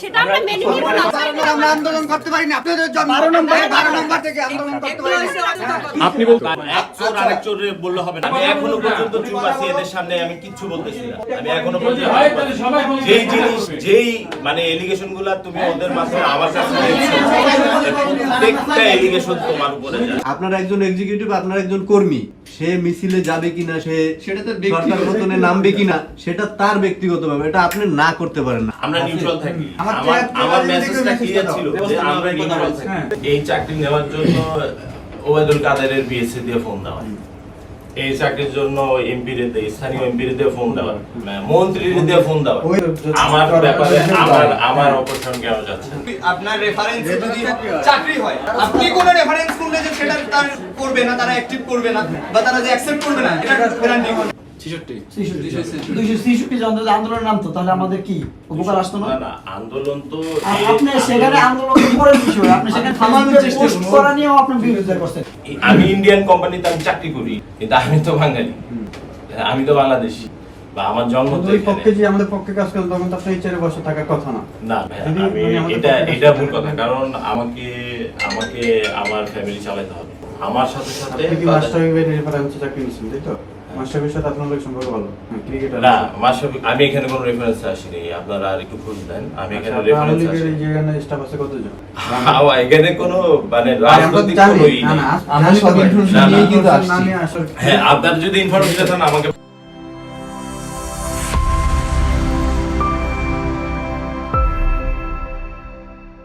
সেটা আমরা মেনে নিব না আমরা আন্দোলন করতে পারি না। আপনাদের জন্ম বারো নম্বর বারো নম্বর থেকে আন্দোলন করতে পারি আপনি বলতে এক চোর আরেক চোরে বললে হবে না। আমি এখনও পর্যন্ত চুপ আছি এদের সামনে আমি কিচ্ছু বলতেছি না। আমি এখনও পর্যন্ত যেই জিনিস যেই মানে এলিগেশনগুলা তুমি ওদের মাধ্যমে আমার কাছে প্রত্যেকটা এলিগেশন তোমার উপরে যায়। আপনার একজন এক্সিকিউটিভ আপনার একজন কর্মী। সে মিছিলে যাবে কিনা সে সেটা তো সরকার পতনে নামবে কিনা সেটা তার ব্যক্তিগত ব্যাপার। এটা আপনি না করতে পারেন না। আমরা নিউট্রাল থাকি। আমার মেসেজটা ক্লিয়ার ছিল। যে আমরা নিউট্রাল থাকি এই চাকরি নেওয়ার জন্য ওবায়দুল কাদেরের বিএসসি দিয়ে ফোন দেওয়া এই চাকরির জন্য এমপি রে দেয় স্থানীয় এমপি রে দিয়ে ফোন দেওয়া মন্ত্রী দিয়ে ফোন দেওয়া আমার ব্যাপারে আমার আমার অপসারণ কেন যাচ্ছে আপনার রেফারেন্স যদি চাকরি হয়। আপনি কোন রেফারেন্স করলে যে সেটা তার করবে না তারা অ্যাক্টিভ করবে না বা তারা যে অ্যাকসেপ্ট করবে না এটা গ্যারান্টি দুইশো ছেষট্টি। জন যদি আন্দোলন নামতো তাহলে আমাদের কি? উপকার আসতো না? না না আন্দোলন তো আপনি সেখানে আন্দোলন করার বিষয় আপনি সেখানে থামানোর করা নিয়েও আপনি বিরোধিতা করছেন। আমি ইন্ডিয়ান কোম্পানিতে আমি চাকরি করি কিন্তু আমি তো বাঙালি। আমি তো বাংলাদেশি। বা আমার জন্ম তো পক্ষে যে আমাদের পক্ষে কাজ করেন তখন তো আপনার বসে থাকার কথা না। না মানে এটা ভুল কথা কারণ আমাকে আমাকে আমার ফ্যামিলি চালাতে হবে। আমার সাথে সাথে কি মাস্টার রেফারেন্সে চাকরি নিচ্ছেন তাই তো? মাস্টার সাথে আপনার লোক সম্পর্ক ভালো? ক্রিকেটার না মাসব আমি এখানে কোনো রেফারেন্স আসিনি আপনারা আর একটু খোঁজ দেন আমি এখানে রেফারেন্স আসিনি। যেখানে স্টাফ আছে কতজন? আওয়া, এখানে কোনো মানে রাজনৈতিক জানি। কোনো ই না নেই। না আমরা সব information না, না, কিন্তু আসছি। আসলে হ্যাঁ আপনার যদি ইনফরমেশন দেন আমাকে